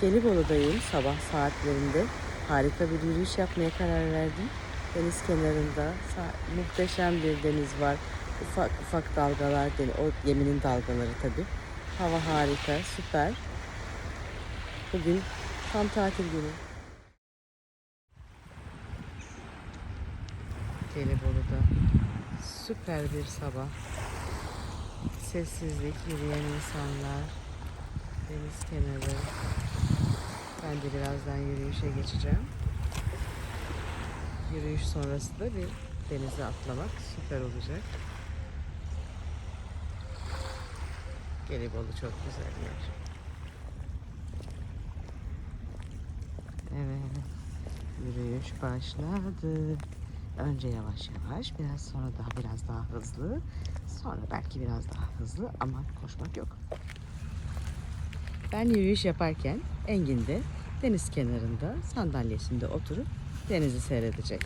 Gelibolu'dayım sabah saatlerinde. Harika bir yürüyüş yapmaya karar verdim. Deniz kenarında muhteşem bir deniz var. Ufak ufak dalgalar, o geminin dalgaları tabii. Hava harika, süper. Bugün tam tatil günü. Gelibolu'da süper bir sabah. Sessizlik, yürüyen insanlar, deniz kenarı. Ben de birazdan yürüyüşe geçeceğim. Yürüyüş sonrası da bir denize atlamak süper olacak. Gelibolu çok güzel yer. Evet, yürüyüş başladı. Önce yavaş yavaş, biraz sonra daha biraz daha hızlı. Sonra belki biraz daha hızlı ama koşmak yok. Ben yürüyüş yaparken Engin de deniz kenarında sandalyesinde oturup denizi seyredecek.